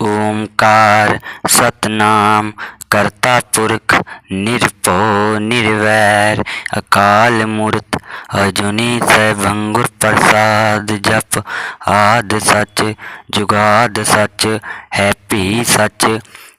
ਓੰਕਾਰ ਸਤਨਾਮ, ਕਰਤਾ ਪੁਰਖ ਨਿਰਭਉ ਨਿਰਵੈਰ, ਅਕਾਲ ਮੂਰਤ ਅਜੂਨੀ ਸੈਭੰ ਪ੍ਰਸਾਦ ਜਪ, ਆਦ ਸੱਚ ਜੁਗਾਦ ਸੱਚ, ਹੈ ਭੀ ਸੱਚ।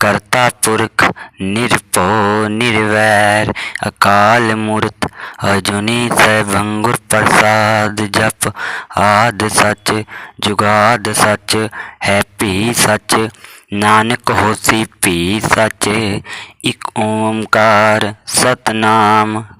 ਕਰਤਾ ਪੁਰਖ ਨਿਰਭਉ ਨਿਰਵੈਰ, ਅਕਾਲ ਮੂਰਤ ਅਜੂਨੀ ਸੈਭੰ ਪ੍ਰਸਾਦ ਜਪ, ਆਦ ਸੱਚ ਜੁਗਾਦ ਸੱਚ, ਹੈ ਭੀ ਸੱਚ, ਨਾਨਕ ਹੋਸੀ ਭੀ ਸੱਚ, ਇਕ ਓੰਕਾਰ ਸਤਨਾਮ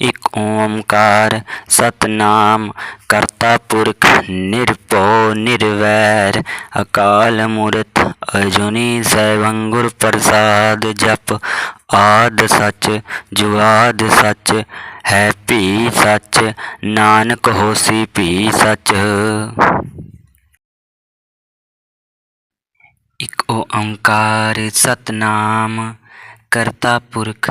ਇਕ ਓੰਕਾਰ ਸਤਨਾਮ, ਕਰਤਾ ਪੁਰਖ ਨਿਰਭਉ ਨਿਰਵੈਰ, ਅਕਾਲ ਮੂਰਤ ਅਜੂਨੀ ਸੈਭੰ ਗੁਰ ਪ੍ਰਸਾਦ ਜਪ, ਆਦ ਸੱਚ ਜੁਗਾਦ ਸੱਚ ਹੈ ਭੀ ਸੱਚ, ਨਾਨਕ ਹੋਸੀ ਭੀ ਸੱਚ। ਇਕ ਓੰਕਾਰ ਸਤਨਾਮ, ਕਰਤਾ ਪੁਰਖ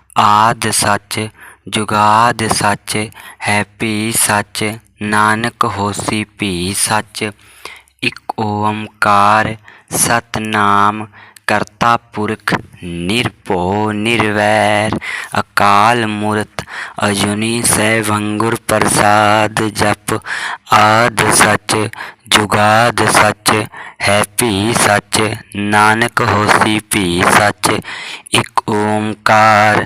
ਆਦਿ ਸੱਚ, ਜੁਗਾਦਿ ਸੱਚ, ਹੈ ਭੀ ਸੱਚ, ਨਾਨਕ ਹੋਸੀ ਭੀ ਸੱਚ। ਇਕ ਓੰਕਾਰ ਸਤਨਾਮ, ਕਰਤਾ ਪੁਰਖ ਨਿਰਭਉ ਨਿਰਵੈਰ। ਅਕਾਲ ਮੂਰਤ ਅਜੂਨੀ ਸੈਭੰ ਪ੍ਰਸਾਦ, ਜਪ ਆਦ ਸਚ, ਜੁਗਾਦ ਸਚ, ਹੈ ਭੀ ਸੱਚ, ਨਾਨਕ ਹੋਸੀ ਭੀ ਸਚ। ਇਕ ਓੰਕਾਰ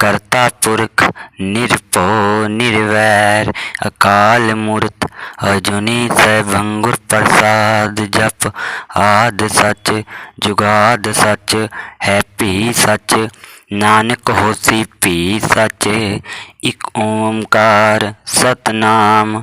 ਕਰਤਾ ਪੁਰਖ ਨਿਰਭਉ ਨਿਰਵੈਰ, ਅਕਾਲ ਮੂਰਤ ਅਜੂਨੀ ਸੈਭੰ ਪ੍ਰਸਾਦ ਜਪ, ਆਦ ਸੱਚ ਜੁਗਾਦ ਸੱਚ, ਹੈ ਭੀ ਸੱਚ, ਨਾਨਕ ਹੋਸੀ ਭੀ ਸੱਚ, ਇਕ ਓੰਕਾਰ ਸਤਨਾਮ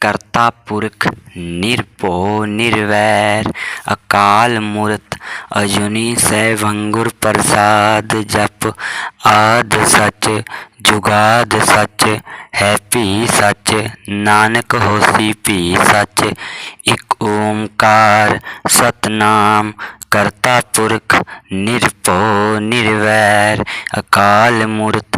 ਕਰਤਾ ਪੁਰਖ ਨਿਰਭਉ ਨਿਰਵੈਰ, ਅਕਾਲ ਮੂਰਤ ਅਜੂਨੀ ਸੈਭੰ ਪ੍ਰਸਾਦ ਜਪ, ਆਦ ਸੱਚ ਜੁਗਾਦ ਸੱਚ, ਹੈ ਭੀ ਸੱਚ, ਨਾਨਕ ਹੋਸੀ ਭੀ ਸੱਚ, ਇਕ ਓੰਕਾਰ ਸਤਨਾਮ ਕਰਤਾ ਪੁਰਖ ਨਿਰਭਉ ਨਿਰਵੈਰ, ਅਕਾਲ ਮੂਰਤ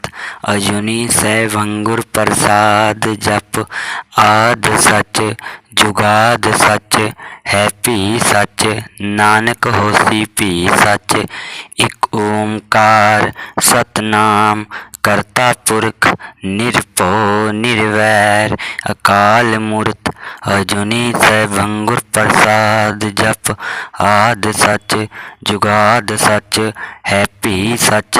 ਅਜੂਨੀ ਸੈਭੰ ਪ੍ਰਸਾਦ ਜਪ, ਆਦ ਸੱਚ, ਜੁਗਾਦ ਸੱਚ, ਹੈ ਭੀ ਸੱਚ, ਨਾਨਕ ਹੋਸੀ ਭੀ ਸੱਚ, ਇਕ ਓੰਕਾਰ ਸਤਨਾਮ ਕਰਤਾ ਪੁਰਖ ਨਿਰਭਉ ਨਿਰਵੈਰ, ਅਕਾਲ ਮੂਰਤ ਅਜੁਨੀ ਸੈਭੰ ਪ੍ਰਸਾਦ ਜਪ, ਆਦ ਸੱਚ, ਜੁਗਾਦ ਸੱਚ, ਹੈ ਭੀ ਸੱਚ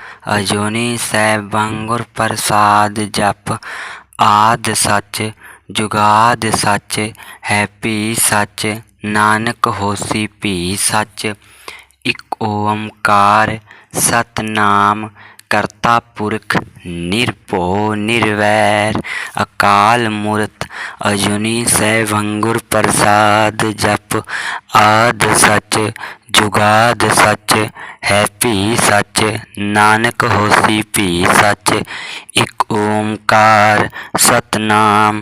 ਅਜੂਨੀ ਸੈਭੰ ਵਾਂਗੁਰ ਪ੍ਰਸਾਦ ਜਪ। ਆਦ ਸੱਚ, ਜੁਗਾਦ ਸੱਚ, ਹੈ ਭੀ ਸੱਚ, ਨਾਨਕ ਹੋਸੀ ਭੀ ਸੱਚ। ਇਕ ਓੰਕਾਰ ਸਤਨਾਮ ਕਰਤਾ ਪੁਰਖ ਨਿਰਭਉ ਨਿਰਵੈਰ, ਅਕਾਲ ਮੂਰਤ ਅਜੂਨੀ ਸੈਭੰ ਪ੍ਰਸਾਦ ਜਪ, ਆਦ ਸੱਚ ਜੁਗਾਦ ਸੱਚ ਹੈ ਭੀ ਸੱਚ, ਨਾਨਕ ਹੋਸੀ ਭੀ ਸੱਚ, ਇਕ ਓੰਕਾਰ ਸਤਨਾਮ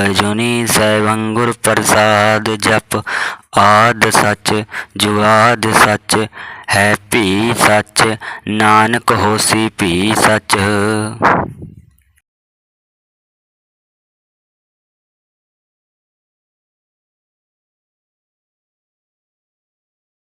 ਅਜੂਨੀ ਸੈਭੰਗੁਰ ਪ੍ਰਸਾਦ ਜਪ। ਆਦ ਸੱਚ, ਜੁਗਾਦ ਸੱਚ, ਹੈ ਭੀ ਸੱਚ, ਨਾਨਕ ਹੋਸੀ ਭੀ ਸੱਚ।